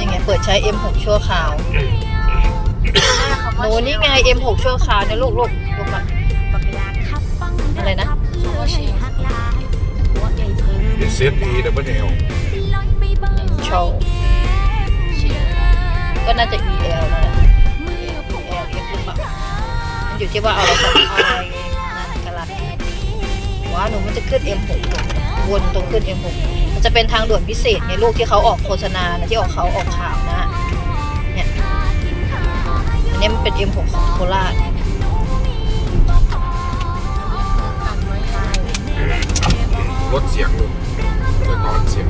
ยังไงเปิดใช้ M6 ชั่วคราวโนนี่ไง M6 ชั่วคราวนะลูกลูกลูกอะไรนะเซฟดีแต่ไม่แนวชอก็น่าจะ EL นะ EL F หรือเปล่ามันอยู่ที่ว่าเอาอะไรไปไอ้สารกันละว้าหนูมันจะขึ้น M6 วนตรงขึ้น M6 มันจะเป็นทางด่วนพิเศษในลูกที่เขาออกโฆษณานะที่ออกเขาออกข่าวนะเนี่ยอันนี้มันเป็น M6 ของโคราชลดเสียงลงลดตอนเสียง